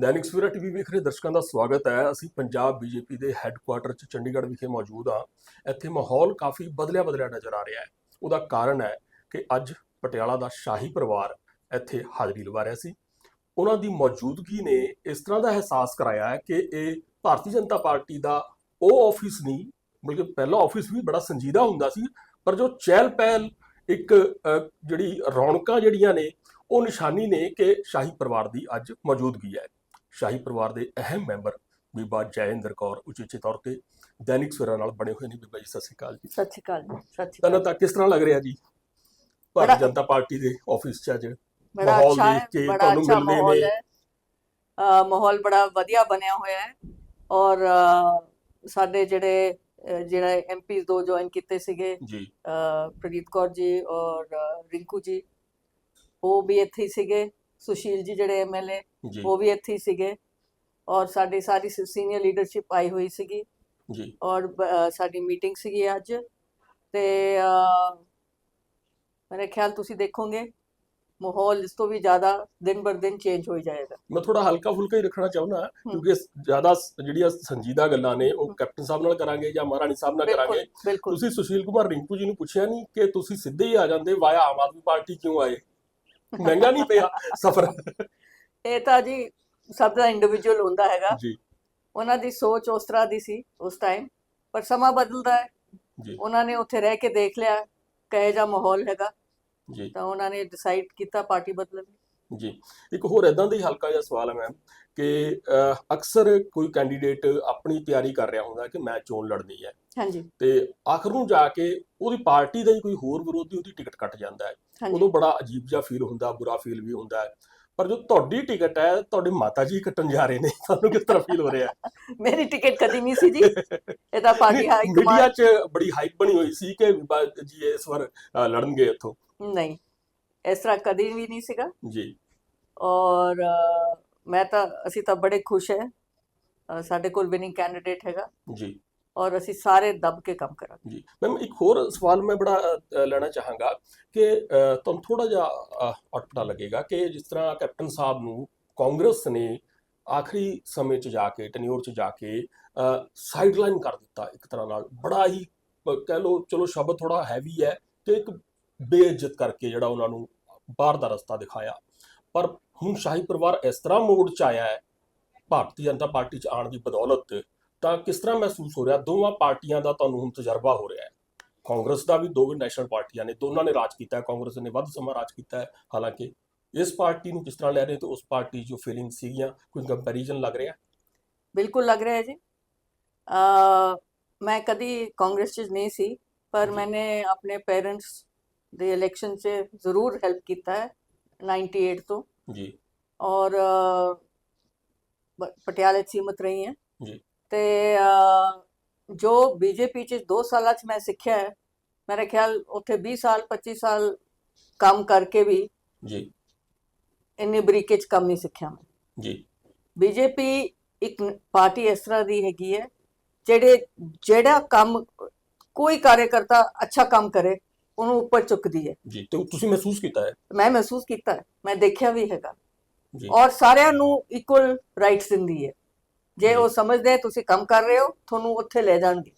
Dainik Savera TV ਵੇਖ ਰਹੇ ਦਰਸ਼ਕਾਂ ਦਾ ਸਵਾਗਤ ਹੈ। ਅਸੀਂ ਪੰਜਾਬ ਬੀਜੇਪੀ ਦੇ ਹੈੱਡਕੁਆਟਰ 'ਚ ਚੰਡੀਗੜ੍ਹ ਵਿਖੇ ਮੌਜੂਦ ਹਾਂ। ਇੱਥੇ ਮਾਹੌਲ ਕਾਫੀ ਬਦਲਿਆ ਬਦਲਿਆ ਨਜ਼ਰ ਆ ਰਿਹਾ ਹੈ। ਉਹਦਾ ਕਾਰਨ ਹੈ ਕਿ ਅੱਜ ਪਟਿਆਲਾ ਦਾ ਸ਼ਾਹੀ ਪਰਿਵਾਰ ਇੱਥੇ ਹਾਜ਼ਰੀ ਲਵਾ ਰਿਹਾ ਸੀ। ਉਹਨਾਂ ਦੀ ਮੌਜੂਦਗੀ ਨੇ ਇਸ ਤਰ੍ਹਾਂ ਦਾ ਅਹਿਸਾਸ ਕਰਾਇਆ ਹੈ ਕਿ ਇਹ ਭਾਰਤੀ ਜਨਤਾ ਪਾਰਟੀ ਦਾ ਉਹ ਆਫਿਸ ਨਹੀਂ, ਬਲਕਿ ਪਹਿਲਾ ਆਫਿਸ ਵੀ ਬੜਾ ਸੰਜੀਦਾ ਹੁੰਦਾ ਸੀ, ਪਰ ਜੋ ਚਹਿਲ ਪਹਿਲ ਇੱਕ ਜਿਹੜੀ ਰੌਣਕਾਂ ਜਿਹੜੀਆਂ ਨੇ, ਉਹ ਨਿਸ਼ਾਨੀ ਨੇ ਕਿ ਸ਼ਾਹੀ ਪਰਿਵਾਰ ਦੀ ਅੱਜ ਮੌਜੂਦਗੀ ਹੈ। ਸ਼ਾਹੀ ਪਰਿਵਾਰ ਦੇ ਅਹਿਮ ਮੈਂਬਰ ਬੀਬਾ ਜੈਇੰਦਰ ਕੌਰ ਉਚੇਚੇ ਤੌਰ ਤੇ ਦੈਨਿਕ ਸਵੇਰਾ ਨਾਲ ਬਣੇ ਹੋਏ ਨੇ। ਬੀਬਾ ਜੀ ਸਤਿ ਸ਼੍ਰੀ ਅਕਾਲ ਜੀ। ਸਤਿ ਸ਼੍ਰੀ ਅਕਾਲ ਜੀ, ਸਤਿ ਸ਼੍ਰੀ ਅਕਾਲ। ਤਾਂ ਕਿਸ ਤਰ੍ਹਾਂ ਲੱਗ ਰਿਹਾ ਜੀ? ਭਾਰਤੀ ਜਨਤਾ ਪਾਰਟੀ ਦੇ ਆਫਿਸ 'ਚ ਅੱਜ ਮਾਹੌਲ ਦੇਖ ਕੇ ਤੁਹਾਨੂੰ ਮਿਲਦੇ ਨੇ। ਮਾਹੌਲ ਬੜਾ ਵਧੀਆ ਬਣਿਆ ਹੋਇਆ ਹੈ। ਔਰ ਸਾਡੇ ਜਿਹੜੇ ਜਿਹੜੇ ਐਮਪੀਸ ਦੋ ਜੁਆਇਨ ਕੀਤੇ ਸੀਗੇ ਜੀ। ਪ੍ਰਦੀਪ ਕੌਰ ਜੀ ਔਰ ਰਿੰਕੂ ਜੀ ਉਹ ਵੀ ਇੱਥੇ ਸੀਗੇ। ਸੁਸ਼ੀਲ ਜੀ ਜਿਹੜੇ ਐਮਐਲਏ ਜੀ। ਉਹ ਵੀ ਇੱਥੇ ਹੀ ਸੀਗੇ। ਔਰ ਸਾਡੀ ਸਾਰੀ ਸੀਨੀਅਰ ਲੀਡਰਸ਼ਿਪ ਆਈ ਹੋਈ ਸੀਗੀ। ਜੀ। ਔਰ ਬ- ਸਾਡੀ ਮੀਟਿੰਗ ਸੀਗੀ ਅੱਜ। ਤੇ ਅ, ਮੇਰੇ ਖਿਆਲ ਤੁਸੀਂ ਦੇਖੋਗੇ ਮਾਹੌਲ ਇਸ ਤੋਂ ਵੀ ਜ਼ਿਆਦਾ ਦਿਨ ਬਰ ਦਿਨ ਚੇਂਜ ਹੋਈ ਜਾਏਗਾ। ਮੈਂ ਥੋੜਾ ਹਲਕਾ ਫੁਲਕਾ ਹੀ ਰੱਖਣਾ ਚਾਹੁੰਦਾ ਕਿਉਂਕਿ ਜ਼ਿਆਦਾ ਜਿਹੜੀਆਂ ਜਿਹੜੀਆਂ ਸੰਜੀਦਾ ਗੱਲਾਂ ਨੇ ਉਹ ਕੈਪਟਨ ਸਾਹਿਬ ਨਾਲ ਕਰਾਂਗੇ ਜਾਂ ਮਹਾਰਾਣੀ ਸਾਹਿਬ ਨਾਲ ਬਿਲਕੁਲ ਕਰਾਂਗੇ। ਬਿਲਕੁਲ। ਤੁਸੀਂ ਸੁਸ਼ੀਲ ਕੁਮਾਰ ਰਿੰਕੂ ਜੀ ਨੂੰ ਪੁੱਛਿਆ ਨਹੀਂ ਕਿ ਤੁਸੀਂ ਸਿੱਧੇ ਹੀ ਆ ਜਾਂਦੇ ਵਾਇਆ ਆਮ ਆਦਮੀ ਪਾਰਟੀ ਕਿਉਂ ਆਏ? ਮਹਿੰਗਾ ਨਹੀਂ ਪਿਆ ਸਫਰ। ਇਹ ਤਾਂ ਜੀ ਸਭ ਦਾ ਇੰਡੀਵਿਜੂਅਲ ਹੁੰਦਾ ਹੈਗਾ। ਜੀ। ਉਹਨਾਂ ਦੀ ਸੋਚ ਉਸ ਤਰ੍ਹਾਂ ਦੀ ਸੀ ਉਸ ਟਾਈਮ ਪਰ ਸਮਾਂ ਬਦਲਦਾ ਹੈ। ਜੀ। ਉਹਨਾਂ ਨੇ ਉੱਥੇ ਰਹਿ ਕੇ ਦੇਖ ਲਿਆ ਕਹੇ ਜਾ ਮਾਹੌਲ ਹੈਗਾ। ਜੀ। ਤਾਂ ਉਹਨਾਂ ਨੇ ਡਿਸਾਈਡ ਕੀਤਾ ਪਾਰਟੀ ਬਦਲਣ। ਦੀ ਜੀ। ਇੱਕ ਹੋਰ ਇਦਾਂ ਦਾ ਹੀ ਹਲਕਾ ਜਿਹਾ ਸਵਾਲ ਹੈ ਮੈਮ ਕਿ ਅਕਸਰ ਕੋਈ ਕੈਂਡੀਡੇਟ ਆਪਣੀ ਤਿਆਰੀ ਕਰ ਰਿਹਾ ਹੁੰਦਾ ਕਿ ਮੈਂ ਚੋਣ ਲੜਨੀ ਹੈ। ਹਾਂਜੀ। ਤੇ ਆਖਰ ਨੂੰ ਜਾ ਕੇ ਉਹਦੀ ਪਾਰਟੀ ਦਾ ਹੀ ਕੋਈ ਹੋਰ ਵਿਰੋਧੀ ਉਹਦੀ ਟਿਕਟ ਕੱਟ ਜਾਂਦਾ ਹੈ। ਉਦੋਂ ਬੜਾ ਅਜੀਬ ਜਿਹਾ ਫੀਲ ਹੁੰਦਾ ਬੁਰਾ ਫੀਲ ਵੀ ਹੁੰਦਾ ਹੈ। ਪਰ ਜੋ ਤੁਹਾਡੀ ਟਿਕਟ ਹੈ ਤੁਹਾਡੇ ਮਾਤਾ ਜੀ ਕੱਟਣ ਜਾ ਰਹੇ ਨੇ। ਤੁਹਾਨੂੰ ਕਿਸ ਤਰ੍ਹਾਂ ਫੀਲ ਹੋ ਰਿਹਾ ਹੈ? ਮੇਰੀ ਟਿਕਟ ਕਦੀ ਨਹੀਂ ਸੀ ਜੀ। ਇਹ ਤਾਂ ਪਾਰਟੀ ਹਾਈ ਮੀਡੀਆ 'ਚ ਬੜੀ ਹਾਈਪ ਬਣੀ ਹੋਈ ਸੀ ਕਿ ਜੀ ਇਸ ਵਾਰ ਲੜਨਗੇ ਇੱਥੋਂ। ਨਹੀਂ। ਇਸ ਤਰ੍ਹਾਂ ਕਦੀ ਵੀ ਨਹੀਂ ਸੀਗਾ। ਜੀ। ਔਰ ਮੈਂ ਤਾਂ ਅਸੀਂ ਤਾਂ ਬੜੇ ਖੁਸ਼ ਹੈ। ਸਾਡੇ ਕੋਲ ਵਿਨਿੰਗ ਕੈਂਡੀਡੇਟ ਹੈਗਾ। ਜੀ। ਔਰ ਅਸੀਂ ਸਾਰੇ ਦਬ ਕੇ ਕੰਮ ਕਰਾਂਗੇ। ਜੀ। ਮੈਮ ਇੱਕ ਹੋਰ ਸਵਾਲ ਮੈਂ ਬੜਾ ਲੈਣਾ ਚਾਹਾਂਗਾ ਕਿ ਤੁਹਾਨੂੰ ਥੋੜਾ ਜਿਹਾ ਅਟਪਟਾ ਲੱਗੇਗਾ ਕਿ ਜਿਸ ਤਰ੍ਹਾਂ ਕੈਪਟਨ ਸਾਹਿਬ ਨੂੰ ਕਾਂਗਰਸ ਨੇ ਆਖਰੀ ਸਮੇਂ 'ਚ ਜਾ ਕੇ ਟੈਨਿਓਰ 'ਚ ਜਾ ਕੇ ਸਾਈਡਲਾਈਨ ਕਰ ਦਿੱਤਾ ਇੱਕ ਤਰ੍ਹਾਂ ਨਾਲ। ਬੜਾ ਹੀ ਕਹਿ ਲਓ ਚਲੋ ਸ਼ਬਦ ਥੋੜਾ ਹੈਵੀ ਹੈ ਕਿ ਇੱਕ ਬੇਇੱਜ਼ਤ ਕਰਕੇ ਜਿਹੜਾ ਉਹਨਾਂ ਨੂੰ ਬਾਹਰ ਦਾ ਰਸਤਾ ਦਿਖਾਇਆ। ਪਰ ਹੁਣ ਸ਼ਾਹੀ ਪਰਿਵਾਰ ਇਸ ਤਰ੍ਹਾਂ ਮੋੜ 'ਚ ਆਇਆ ਹੈ ਭਾਰਤੀ ਜਨਤਾ ਪਾਰਟੀ 'ਚ ਆਉਣ ਦੀ ਬਦੌਲਤ ਤਾਂ ਕਿਸ ਤਰ੍ਹਾਂ ਮਹਿਸੂਸ ਹੋ ਰਿਹਾ? ਦੋਵਾਂ ਪਾਰਟੀਆਂ ਦਾ ਤੁਹਾਨੂੰ ਹੁਣ ਤਜਰਬਾ ਹੋ ਰਿਹਾ ਹੈ। ਕਾਂਗਰਸ ਦਾ ਵੀ ਦੋ ਨੈਸ਼ਨਲ ਪਾਰਟੀਆਂ ਨੇ ਦੋਨਾਂ ਨੇ ਰਾਜ ਕੀਤਾ ਹੈ। ਕਾਂਗਰਸ ਨੇ ਵੱਧ ਸਮਾਂ ਰਾਜ ਕੀਤਾ ਹੈ। ਹਾਲਾਂਕਿ ਇਸ ਪਾਰਟੀ ਨੂੰ ਕਿਸ ਤਰ੍ਹਾਂ ਲੈ ਰਹੇ ਤੇ ਉਸ ਪਾਰਟੀ ਜੋ ਫੀਲਿੰਗ ਸੀਗੀਆਂ ਕੋਈ ਕੰਪੈਰੀਜ਼ਨ ਲੱਗ ਰਿਹਾ? ਬਿਲਕੁਲ ਲੱਗ ਰਿਹਾ ਹੈ ਜੀ। ਅ, ਮੈਂ ਕਦੀ ਕਾਂਗਰਸ 'ਚ ਨਹੀਂ ਸੀ ਪਰ। ਮੈंने ਆਪਣੇ ਪੇਰੈਂਟਸ ਦੇ ਇਲੈਕਸ਼ਨ 'ਚ ਜ਼ਰੂਰ ਹੈਲਪ ਕੀਤਾ ਹੈ 98 ਤੋਂ। ਜੀ। ਔਰ ਅ, ਬ- ਪਟਿਆਲੇ 'ਚ ਸੀਮਤ ਰਹੀ ਹੈ। ਜੀ। ਤੇ ਜੋ ਬੀਜੇਪੀ 'ਚ 2 ਸਾਲਾਂ 'ਚ ਮੈਂ ਸਿੱਖਿਆ ਹੈ ਮੇਰੇ ਖਿਆਲ ਉੱਥੇ 20 ਸਾਲ 25 ਸਾਲ ਕੰਮ ਕਰਕੇ ਵੀ ਜੀ। ਇੰਨੀ ਬਰੀਕੇ 'ਚ ਕੰਮ ਨਹੀਂ ਸਿੱਖਿਆ ਮੈਂ। ਜੀ। ਬੀਜੇਪੀ ਇੱਕ ਪਾਰਟੀ ਇਸ ਤਰ੍ਹਾਂ ਦੀ ਹੈਗੀ ਹੈ ਜਿਹੜੇ ਜਿਹੜਾ ਕੰਮ ਕੋਈ ਕਾਰਜਕਰਤਾ ਅੱਛਾ ਕੰਮ ਕਰੇ ਉਹਨੂੰ ਉੱਪਰ ਚੁੱਕਦੀ ਹੈ। ਜੀ ਤੇ ਤੁਸੀਂ ਮਹਿਸੂਸ ਕੀਤਾ ਹੈ? ਮੈਂ ਮਹਿਸੂਸ ਕੀਤਾ ਹੈ। ਮੈਂ ਦੇਖਿਆ ਵੀ ਹੈਗਾ। ਜੀ। ਔਰ ਸਾਰਿਆਂ ਨੂੰ ਇਕੁਅਲ ਰਾਈਟਸ ਦਿੰਦੀ ਹੈ। ਜੇ। ਉਹ ਸਮਝਦੇ ਤੁਸੀਂ ਕੰਮ ਕਰ ਰਹੇ ਹੋ ਤੁਹਾਨੂੰ ਉੱਥੇ ਲੈ ਜਾਣਗੇ।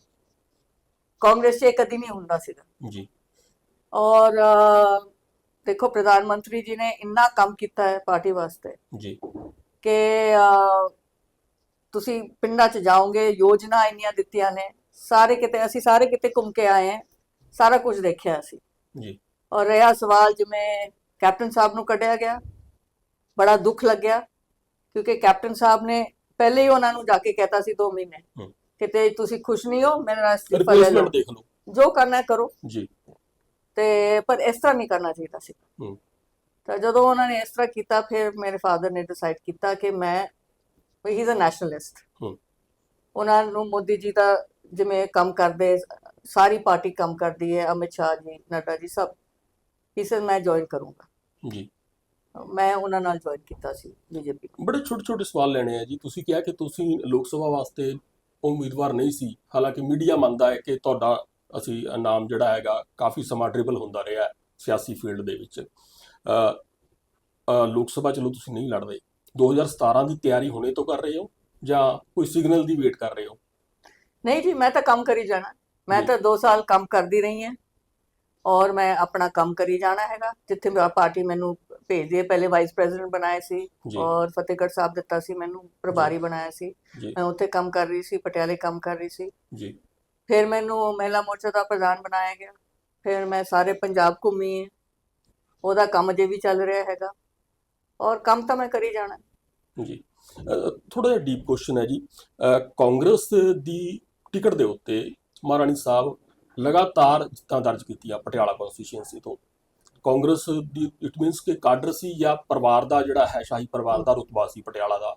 ਕਾਂਗਰਸ 'ਚ ਇਹ ਕਦੀ ਨਹੀਂ ਹੁੰਦਾ ਸੀਗਾ। ਜੀ। ਔਰ ਦੇਖੋ ਪ੍ਰਧਾਨ ਮੰਤਰੀ ਜੀ ਨੇ ਇੰਨਾ ਕੰਮ ਕੀਤਾ ਹੈ ਪਾਰਟੀ ਵਾਸਤੇ ਜੀ। ਕਿ ਤੁਸੀਂ ਪਿੰਡਾਂ 'ਚ ਜਾਓਗੇ ਯੋਜਨਾ ਇੰਨੀਆਂ ਦਿੱਤੀਆਂ ਨੇ। ਸਾਰੇ ਕਿਤੇ ਅਸੀਂ ਸਾਰੇ ਕਿਤੇ ਘੁੰਮ ਕੇ ਆਏ ਹਾਂ। ਸਾਰਾ ਕੁਝ ਦੇਖਿਆ ਅਸੀਂ ਜੀ। ਔਰ ਰਿਹਾ ਸਵਾਲ ਜਿਵੇਂ ਕੈਪਟਨ ਸਾਹਿਬ ਨੂੰ ਕੱਢਿਆ ਗਿਆ ਬੜਾ ਦੁੱਖ ਲੱਗਿਆ ਕਿਉਂਕਿ ਕੈਪਟਨ ਸਾਹਿਬ ਨੇ ਪਹਿਲੇ ਹੀ ਉਹਨਾਂ ਨੂੰ ਜਾ ਕੇ ਕਹਿਤਾ ਸੀ 2 ਮਹੀਨੇ। ਕਿਤੇ ਤੁਸੀਂ ਖੁਸ਼ ਨਹੀਂ ਹੋ ਮੇਰੇ ਨਾਲ ਅਸਤੀਫਾ ਲੈ ਲਓ। ਜੋ ਕਰਨਾ ਕਰੋ। ਜੀ। ਤੇ ਪਰ ਇਸ ਤਰ੍ਹਾਂ ਨਹੀਂ ਕਰਨਾ ਚਾਹੀਦਾ ਸੀ। ਤਾਂ ਜਦੋਂ ਉਹਨਾਂ ਨੇ ਇਸ ਤਰ੍ਹਾਂ ਕੀਤਾ ਫਿਰ ਮੇਰੇ ਫਾਦਰ ਨੇ ਡਿਸਾਈਡ ਕੀਤਾ ਕਿ ਮੈਂ ਹੀ ਇਜ਼ ਅ ਨੈਸ਼ਨਲਿਸਟ। ਉਹਨਾਂ ਨੂੰ ਮੋਦੀ ਜੀ ਦਾ ਜਿਵੇਂ ਕੰਮ ਕਰਦੇ ਸਾਰੀ ਪਾਰਟੀ ਕੰਮ ਕਰਦੀ ਹੈ ਅਮਿਤ ਸ਼ਾਹ ਜੀ ਨੱਡਾ ਜੀ ਸਭ। ਇਸੇ ਮੈਂ ਜੁਆਇਨ ਕਰੂੰਗਾ। ਜੀ। ਮੈਂ ਉਹਨਾਂ ਨਾਲ ਜੁਆਇਨ ਕੀਤਾ ਸੀ ਬੀਜੇਪੀ ਬੜੇ ਛੋਟੇ ਛੋਟੇ ਸਵਾਲ ਲੈਣੇ ਆ ਜੀ। ਤੁਸੀਂ ਕਿਹਾ ਕਿ ਤੁਸੀਂ ਲੋਕ ਸਭਾ ਵਾਸਤੇ ਉਮੀਦਵਾਰ ਨਹੀਂ ਸੀ। ਹਾਲਾਂਕਿ ਮੀਡੀਆ ਮੰਨਦਾ ਹੈ ਕਿ ਤੁਹਾਡਾ ਅਸੀਂ ਨਾਮ ਜਿਹੜਾ ਹੈਗਾ ਕਾਫੀ ਸਮਾਂ ਡ੍ਰਿਬਲ ਹੁੰਦਾ ਰਿਹਾ ਹੈ ਸਿਆਸੀ ਫੀਲਡ ਦੇ ਵਿੱਚ। ਲੋਕ ਸਭਾ ਚਲੋ ਤੁਸੀਂ ਨਹੀਂ ਲੜ ਰਹੇ 2017 ਦੀ ਤਿਆਰੀ ਹੁਣੇ ਤੋਂ ਕਰ ਰਹੇ ਹੋ ਜਾਂ ਕੋਈ ਸਿਗਨਲ ਦੀ ਵੇਟ ਕਰ ਰਹੇ ਹੋ? ਨਹੀਂ ਜੀ ਮੈਂ ਤਾਂ ਕੰਮ ਕਰੀ ਜਾਣਾ। ਮੈਂ। ਤਾਂ 2 ਸਾਲ ਕੰਮ ਕਰਦੀ ਰਹੀ ਹਾਂ ਔਰ ਮੈਂ ਆਪਣਾ ਕੰਮ ਕਰੀ ਜਾਣਾ ਹੈਗਾ ਜਿੱਥੇ ਮੇਰਾ ਪਾਰਟੀ ਮੈਨੂੰ ਭੇਜਦੀ ਹੈ ਪਹਿਲੇ ਵਾਈਸ ਪ੍ਰੈਜ਼ੀਡੈਂਟ ਬਣਾਇਆ ਸੀ ਔਰ ਫਤਿਹਗੜ੍ਹ ਸਾਹਿਬ ਦਿੱਤਾ ਸੀ ਮੈਨੂੰ ਪ੍ਰਭਾਰੀ ਬਣਾਇਆ ਸੀ। ਮੈਂ ਉੱਥੇ ਕੰਮ ਕਰ ਰਹੀ ਸੀ ਪਟਿਆਲੇ ਕੰਮ ਕਰ ਰਹੀ ਸੀ। ਜੀ। ਫਿਰ ਮੈਨੂੰ ਮਹਿਲਾ ਮੋਰਚਾ ਦਾ ਪ੍ਰਧਾਨ ਬਣਾਇਆ ਗਿਆ। ਫਿਰ ਮੈਂ ਸਾਰੇ ਪੰਜਾਬ ਘੁੰਮੀ ਉਹਦਾ ਕੰਮ ਜੇ ਵੀ ਚੱਲ ਰਿਹਾ ਹੈਗਾ ਔਰ ਕੰਮ ਤਾਂ ਮੈਂ ਕਰੀ ਜਾਣਾ। ਜੀ। ਥੋੜਾ ਜਿਹਾ ਡੀਪ ਕੁਐਸਚਨ ਹੈ ਜੀ। ਕਾਂਗਰਸ ਦੀ ਟਿਕਟ ਦੇ ਉੱਤੇ ਮਹਾਰਾਣੀ ਸਾਹਿਬ ਲਗਾਤਾਰ ਜਿੱਤਾਂ ਦਰਜ ਕੀਤੀਆਂ ਪਟਿਆਲਾ ਕਨਸਟੀਚੁਐਂਸੀ ਤੋਂ। ਕਾਂਗਰਸ ਦੀ ਇਟ ਮੀਨਸ ਕਿ ਕਾਡਰ ਸੀ ਜਾਂ ਪਰਿਵਾਰ ਦਾ ਜਿਹੜਾ ਹੈ, ਸ਼ਾਹੀ ਪਰਿਵਾਰ ਦਾ ਰੁਤਬਾ ਸੀ ਪਟਿਆਲਾ ਦਾ।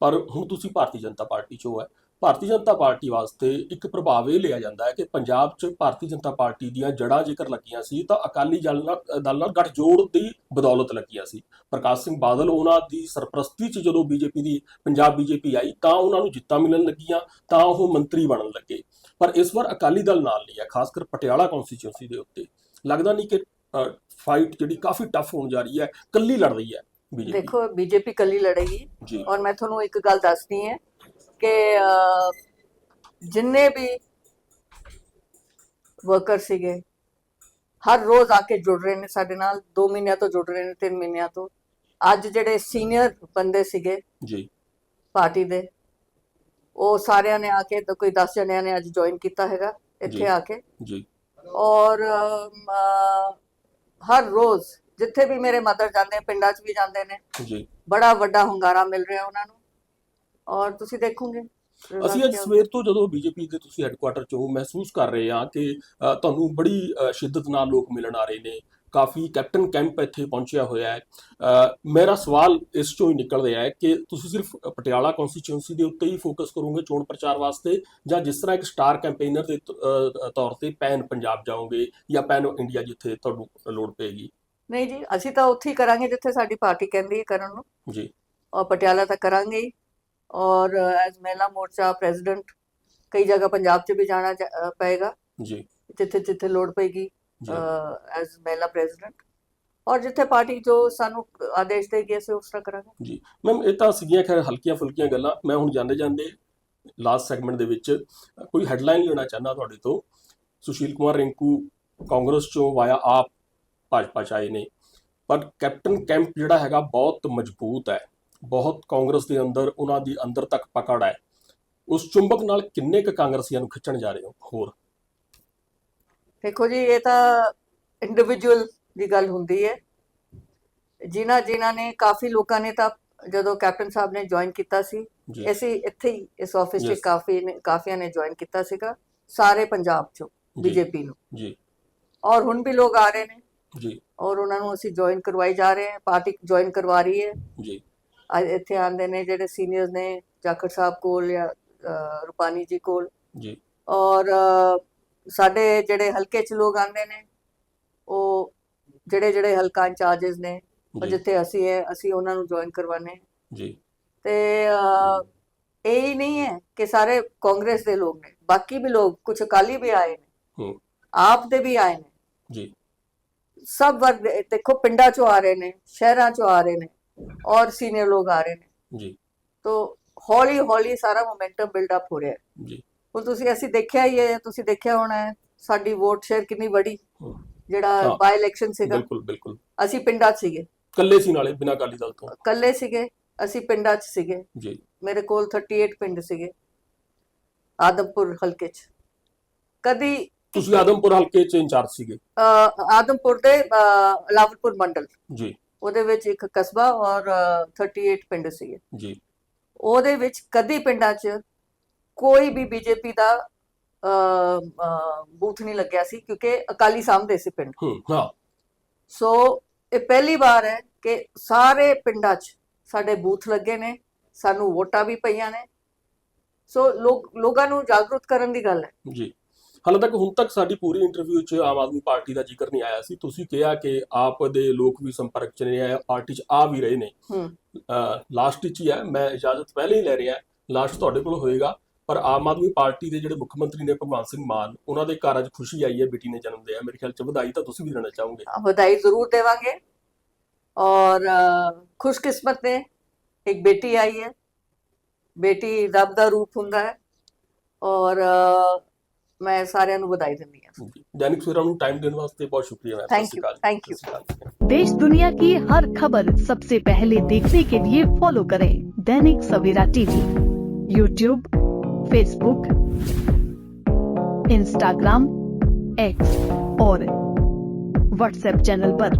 ਪਰ ਹੁਣ ਤੁਸੀਂ ਭਾਰਤੀ ਜਨਤਾ ਪਾਰਟੀ 'ਚੋਂ ਹੈ ਭਾਰਤੀ ਜਨਤਾ ਪਾਰਟੀ ਵਾਸਤੇ ਇੱਕ ਪ੍ਰਭਾਵ ਇਹ ਲਿਆ ਜਾਂਦਾ ਹੈ ਕਿ ਪੰਜਾਬ 'ਚ ਭਾਰਤੀ ਜਨਤਾ ਪਾਰਟੀ ਦੀਆਂ ਜੜ੍ਹਾਂ ਜੇਕਰ ਲੱਗੀਆਂ ਸੀ ਤਾਂ ਅਕਾਲੀ ਦਲ ਨਾਲ ਦਲ ਨਾਲ ਗੱਠਜੋੜ ਦੀ ਬਦੌਲਤ ਲੱਗੀਆਂ ਸੀ। ਪ੍ਰਕਾਸ਼ ਸਿੰਘ ਬਾਦਲ ਉਹਨਾਂ ਦੀ ਸਰਪ੍ਰਸਤੀ 'ਚ ਜਦੋਂ ਬੀਜੇਪੀ ਦੀ ਪੰਜਾਬ ਬੀਜੇਪੀ ਆਈ ਤਾਂ ਉਹਨਾਂ ਨੂੰ ਜਿੱਤਾਂ ਮਿਲਣ ਲੱਗੀਆਂ ਤਾਂ ਉਹ ਮੰਤਰੀ ਬਣਨ ਲੱਗੇ। ਪਰ ਇਸ ਵਾਰ ਅਕਾਲੀ ਦਲ ਨਾਲ ਨਹੀਂ ਹੈ ਖਾਸ ਕਰ ਪਟਿਆਲਾ ਕਨਸਟੀਚੁਐਂਸੀ ਦੇ ਉੱਤੇ। ਲੱਗਦਾ ਨਹੀਂ ਕਿ ਫਾਈਟ ਜਿਹੜੀ ਕਾਫੀ ਟਫ ਹੋਣ ਜਾ ਰਹੀ ਹੈ ਕੱਲੀ ਲੜ ਰਹੀ ਹੈ ਬੀਜੇਪੀ। ਦੇਖੋ ਬੀਜੇਪੀ ਕੱਲੀ ਲੜੇਗੀ ਜੀ। ਔਰ ਮੈਂ ਤੁਹਾਨੂੰ ਇੱਕ ਗੱਲ ਦੱਸਦੀ ਹੈ ਕਿ ਜਿੰਨੇ ਵੀ ਵਰਕਰ ਸੀਗੇ ਹਰ ਰੋਜ਼ ਆ ਕੇ ਜੁੜ ਰਹੇ ਨੇ ਸਾਡੇ ਨਾਲ 2 ਮਹੀਨਿਆਂ ਤੋਂ ਜੁੜ ਰਹੇ ਨੇ 3 ਮਹੀਨਿਆਂ ਤੋਂ। ਅੱਜ ਜਿਹੜੇ ਸੀਨੀਅਰ ਬੰਦੇ ਸੀਗੇ ਜੀ। ਪਾਰਟੀ ਦੇ ਉਹ ਸਾਰਿਆਂ ਨੇ ਆ ਕੇ ਤਾਂ ਕੋਈ 10 ਜਣਿਆਂ ਨੇ ਅੱਜ ਜੁਆਇਨ ਕੀਤਾ ਹੈਗਾ। ਇੱਥੇ ਆ ਕੇ। ਜੀ। ਔਰ ਹਰ ਰੋਜ਼ ਜਿੱਥੇ ਵੀ ਮੇਰੇ ਮਦਰ ਜਾਂਦੇ ਪਿੰਡਾਂ 'ਚ ਵੀ ਜਾਂਦੇ ਨੇ ਜੀ। ਬੜਾ ਵੱਡਾ ਹੁੰਗਾਰਾ ਮਿਲ ਰਿਹਾ ਉਹਨਾਂ ਨੂੰ। ਔਰ ਤੁਸੀਂ ਦੇਖੋਗੇ ਅਸੀਂ ਅੱਜ ਸਵੇਰ ਤੋਂ ਜਦੋਂ ਬੀਜੇਪੀ ਦੇ ਤੁਸੀਂ ਹੈੱਡਕੁਆਟਰ ਚੋਂ ਮਹਿਸੂਸ ਕਰ ਰਹੇ ਹਾਂ ਕਿ ਤੁਹਾਨੂੰ ਬੜੀ ਸ਼ਿੱਦਤ ਨਾਲ ਲੋਕ ਮਿਲਣ ਆ ਰਹੇ ਨੇ ਕਾਫੀ ਕੈਪਟਨ ਕੈਂਪ ਇੱਥੇ ਪਹੁੰਚਿਆ ਹੋਇਆ ਹੈ। ਮੇਰਾ ਸਵਾਲ ਇਸ ਚੋਂ ਹੀ ਨਿਕਲ ਰਿਹਾ ਹੈ ਕਿ ਤੁਸੀਂ ਸਿਰਫ ਪਟਿਆਲਾ ਕਨਸਟੀਚੁਐਂਸੀ ਦੇ ਉੱਤੇ ਹੀ ਫੋਕਸ ਕਰੋਗੇ ਚੋਣ ਪ੍ਰਚਾਰ ਵਾਸਤੇ ਜਾਂ ਜਿਸ ਤਰ੍ਹਾਂ ਇੱਕ ਸਟਾਰ ਕੈਂਪੇਨਰ ਦੇ ਤੌਰ ਤੇ ਪੈਨ ਪੰਜਾਬ ਜਾਓਗੇ ਜਾਂ ਪੈਨ ਇੰਡੀਆ ਜਿੱਥੇ ਤੁਹਾਨੂੰ ਲੋੜ ਪਏਗੀ? ਨਹੀਂ ਜੀ ਅਸੀਂ ਤਾਂ ਉੱਥੇ ਹੀ ਕਰਾਂਗੇ ਜਿੱਥੇ ਸਾਡੀ ਪਾਰਟੀ ਕਹਿੰਦੀ ਹੈ ਕਰਨ ਨੂੰ। ਜੀ। ਔਰ ਪਟਿਆਲਾ ਤਾਂ ਕਰਾਂਗੇ ਔਰ ਐਜ਼ ਮਹਿਲਾ ਮੋਰਚਾ ਪ੍ਰੈਜ਼ੀਡੈਂਟ ਕਈ ਜਗ੍ਹਾ ਪੰਜਾਬ 'ਚ ਵੀ ਜਾਣਾ ਪਏਗਾ। ਜੀ। ਜਿੱਥੇ ਜਿੱਥੇ ਲੋੜ ਪਏਗੀ ਐਜ਼ ਮਹਿਲਾ ਪ੍ਰੈਜ਼ੀਡੈਂਟ ਔਰ ਜਿੱਥੇ ਪਾਰਟੀ ਜੋ ਸਾਨੂੰ ਆਦੇਸ਼ ਦੇਗੀ ਅਸੀਂ ਉਸ ਤਰ੍ਹਾਂ ਕਰਾਂਗੇ। ਜੀ। ਮੈਮ ਇਹ ਤਾਂ ਸੀਗੀਆਂ ਖੈਰ ਹਲਕੀਆਂ ਫੁਲਕੀਆਂ ਗੱਲਾਂ। ਮੈਂ ਹੁਣ ਜਾਂਦੇ ਜਾਂਦੇ ਲਾਸਟ ਸੈਗਮੈਂਟ ਦੇ ਵਿੱਚ ਕੋਈ ਹੈਡਲਾਈਨ ਲੈਣਾ ਚਾਹੁੰਦਾ ਤੁਹਾਡੇ ਤੋਂ। ਸੁਸ਼ੀਲ ਕੁਮਾਰ ਰਿੰਕੂ ਕਾਂਗਰਸ ਚੋਂ ਵਾਇਆ ਆਪ ਭਾਜਪਾ 'ਚ ਆਏ ਨੇ। ਪਰ ਕੈਪਟਨ ਕੈਂਪ ਜਿਹੜਾ ਹੈਗਾ ਬਹੁਤ ਮਜ਼ਬੂਤ ਹੈ। ਬਹੁਤ ਕਾਂਗਰਸ ਦੇ ਅੰਦਰ ਉਹਨਾਂ ਦੀ ਅੰਦਰ ਤੱਕ ਪਕੜ ਹੈ। ਉਸ ਚੁੰਬਕ ਨਾਲ ਕਿੰਨੇ ਕੁ ਕਾਂਗਰਸੀਆਂ ਨੂੰ ਖਿੱਚਣ ਜਾ ਰਹੇ ਹੋ? ਹੋਰ। ਦੇਖੋ ਜੀ ਇਹ ਤਾਂ ਇੰਡੀਵਿਜੂਅਲ ਦੀ ਗੱਲ ਹੁੰਦੀ ਹੈ। ਜਿਨ੍ਹਾਂ ਜਿਨ੍ਹਾਂ ਨੇ ਕਾਫੀ ਲੋਕਾਂ ਨੇ ਤਾਂ ਜਦੋਂ ਕੈਪਟਨ ਸਾਹਿਬ ਨੇ ਜੁਆਇਨ ਕੀਤਾ ਸੀ ਅਸੀਂ ਇੱਥੇ ਹੀ ਇਸ ਆਫਿਸ 'ਚ. ਕਾਫੀ ਨੇ ਕਾਫੀਆਂ ਨੇ ਜੁਆਇਨ ਕੀਤਾ ਸੀਗਾ ਸਾਰੇ ਪੰਜਾਬ 'ਚੋਂ ਬੀਜੇਪੀ ਨੂੰ। ਜੀ। ਔਰ ਹੁਣ ਵੀ ਲੋਕ ਆ ਰਹੇ ਨੇ। ਜੀ। ਔਰ ਉਹਨਾਂ ਨੂੰ ਅਸੀਂ ਜੁਆਇਨ ਕਰਵਾਈ ਜਾ ਰਹੇ ਹਾਂ ਪਾਰਟੀ ਜੁਆਇਨ ਕਰਵਾ ਰਹੀ ਹੈ। ਜੀ। ਅੱਜ ਇੱਥੇ ਆਉਂਦੇ ਨੇ ਜਿਹੜੇ ਸੀਨੀਅਰਸ ਨੇ ਜਾਖੜ ਸਾਹਿਬ ਕੋਲ ਜਾਂ ਰੂਪਾਨੀ ਜੀ ਕੋਲ। ਜੀ। ਔਰ ਸਾਡੇ ਜਿਹੜੇ ਹਲਕੇ 'ਚ ਲੋਕ ਆਉਂਦੇ ਨੇ ਉਹ ਜਿਹੜੇ ਜਿਹੜੇ ਹਲਕਾ ਇੰਚਾਰजेस ਨੇ ਔਰ ਜਿੱਥੇ ਅਸੀਂ ਹੈ ਅਸੀਂ ਉਹਨਾਂ ਨੂੰ ਜੁਆਇਨ ਕਰਵਾਨੇ ਜੀ। ਤੇ ਇਹ ਹੀ ਨਹੀਂ ਹੈ ਕਿ ਸਾਰੇ ਕਾਂਗਰਸ ਦੇ ਲੋਕ ਨੇ ਬਾਕੀ ਵੀ ਲੋਕ ਕੁਝ ਅਕਾਲੀ ਵੀ ਆਏ ਨੇ। ਹੂੰ। ਆਪ ਦੇ ਵੀ ਆਏ ਨੇ। ਜੀ। ਸਭ ਵਰਗ ਦੇ- ਦੇਖੋ ਪਿੰਡਾਂ ਚੋਂ ਆ ਰਹੇ ਨੇ ਸ਼ਹਿਰਾਂ ਚੋਂ ਆ ਰਹੇ ਨੇ। ਔਰ ਸੀਨੀਅਰ ਲੋਕ ਆ ਰਹੇ ਨੇ ਜੀ ਤੋ ਹੌਲੀ ਹੌਲੀ ਸਾਰਾ ਮੋਮੈਂਟਮ ਬਿਲਡ ਅਪ ਹੋ ਰਿਹਾ ਹੈ ਜੀ ਹੁਣ ਤੁਸੀਂ ਅਸੀਂ ਦੇਖਿਆ ਹੀ ਹੈ ਤੁਸੀਂ ਦੇਖਿਆ ਹੋਣਾ ਹੈ ਸਾਡੀ ਵੋਟ ਸ਼ੇਅਰ ਕਿੰਨੀ ਵੱਡੀ। ਜਿਹੜਾ। ਬਾਈ ਇਲੈਕਸ਼ਨ ਸੀਗਾ। ਬਿਲਕੁਲ ਬਿਲਕੁਲ। ਅਸੀਂ ਪਿੰਡਾਂ 'ਚ ਸੀਗੇ। ਕੱਲੇ ਸੀ ਨਾਲੇ ਬਿਨਾਂ ਅਕਾਲੀ ਦਲ ਤੋਂ। ਇਕੱਲੇ ਸੀਗੇ ਅਸੀਂ ਪਿੰਡਾਂ 'ਚ ਸੀਗੇ। ਜੀ। ਮੇਰੇ ਕੋਲ 38 ਪਿੰਡ ਸੀਗੇ ਆਦਮਪੁਰ ਹਲਕੇ 'ਚ। ਕਦੀ ਤੁਸੀਂ ਆਦਮਪੁਰ ਹਲਕੇ ਚ ਇੰਚਾਰਜ ਸੀਗੇ। ਆਦਮਪੁਰ ਦੇ ਲਾਵਲਪੁਰ ਮੰਡਲ। ਜੀ। ਉਹਦੇ ਵਿੱਚ ਇੱਕ ਕਸਬਾ ਔਰ ਅਹ, 38 ਪਿੰਡ ਸੀਗੇ। ਜੀ। ਉਹਦੇ ਵਿੱਚ ਕਦੀ ਪਿੰਡਾਂ 'ਚ ਕੋਈ ਵੀ ਬੀਜੇਪੀ ਦਾ ਬੂਥ ਨਹੀਂ ਲੱਗਿਆ ਸੀ ਕਿਉਂਕਿ ਅਕਾਲੀ ਸਾਹਮਣੇ ਸੀ ਪਿੰਡ। ਹਾਂ। ਸੋ ਇਹ ਪਹਿਲੀ ਵਾਰ ਹੈ ਕਿ ਸਾਰੇ ਪਿੰਡਾਂ 'ਚ ਸਾਡੇ ਬੂਥ ਲੱਗੇ ਨੇ ਸਾਨੂੰ ਵੋਟਾਂ ਵੀ ਪਈਆਂ ਨੇ। ਸੋ ਲੋਕ ਲੋਕਾਂ ਨੂੰ ਜਾਗਰੂਕ ਕਰਨ ਦੀ ਗੱਲ ਹੈ। ਜੀ। ਹਾਲੇ ਤੱਕ ਹੁਣ ਤੱਕ ਸਾਡੀ ਪੂਰੀ ਇੰਟਰਵਿਊ 'ਚ ਆਮ ਆਦਮੀ ਪਾਰਟੀ ਦਾ ਜ਼ਿਕਰ ਨਹੀਂ ਆਇਆ ਸੀ। ਤੁਸੀਂ ਕਿਹਾ ਕਿ ਆਪ ਦੇ ਲੋਕ ਵੀ ਸੰਪਰਕ 'ਚ ਨੇ ਆ ਪਾਰਟੀ 'ਚ ਆ ਵੀ ਰਹੇ ਨੇ। ਹੂੰ। ਲਾਸਟ 'ਚ ਹੀ ਹੈ ਮੈਂ ਇਜਾਜ਼ਤ ਪਹਿਲੇ ਹੀ ਲੈ ਰਿਹਾ। ਲਾਸਟ ਤੁਹਾਡੇ ਕੋਲ ਹੋਏਗਾ। ਪਰ ਆਮ ਆਦਮੀ ਪਾਰਟੀ ਦੇ ਜਿਹੜੇ ਮੁੱਖ ਮੰਤਰੀ ਨੇ ਭਗਵੰਤ ਸਿੰਘ ਮਾਨ ਉਹਨਾਂ ਦੇ ਘਰ ਅੱਜ ਖੁਸ਼ੀ ਆਈ ਹੈ ਬੇਟੀ ਨੇ ਜਨਮ ਲਿਆ। ਮੇਰੇ ਖਿਆਲ 'ਚ ਵਧਾਈ ਤਾਂ ਤੁਸੀਂ ਵੀ ਦੇਣਾ ਚਾਹੋਗੇ। ਵਧਾਈ ਜ਼ਰੂਰ ਦੇਵਾਂਗੇ। ਔਰ ਖੁਸ਼ਕਿਸਮਤ ਨੇ। ਇੱਕ ਬੇਟੀ ਆਈ ਹੈ। ਬੇਟੀ ਰੱਬ ਦਾ ਰੂਪ ਹੁੰਦਾ ਹੈ। ਔਰ ਮੈਂ ਸਾਰਿਆਂ ਨੂੰ ਵਧਾਈ ਦਿੰਦੀ ਹਾਂ ਜੀ। ਦੈਨਿਕ ਸਵੇਰਾ ਨੂੰ ਟਾਈਮ ਦੇਣ ਵਾਸਤੇ ਬਹੁਤ ਸ਼ੁਕਰੀਆ ma'am Thank you, thank you. देश दुनिया की हर खबर सबसे पहले देखने के लिए फॉलो करें Dainik Savera TV YouTube Facebook Instagram X और व्हाट्सएप चैनल पर।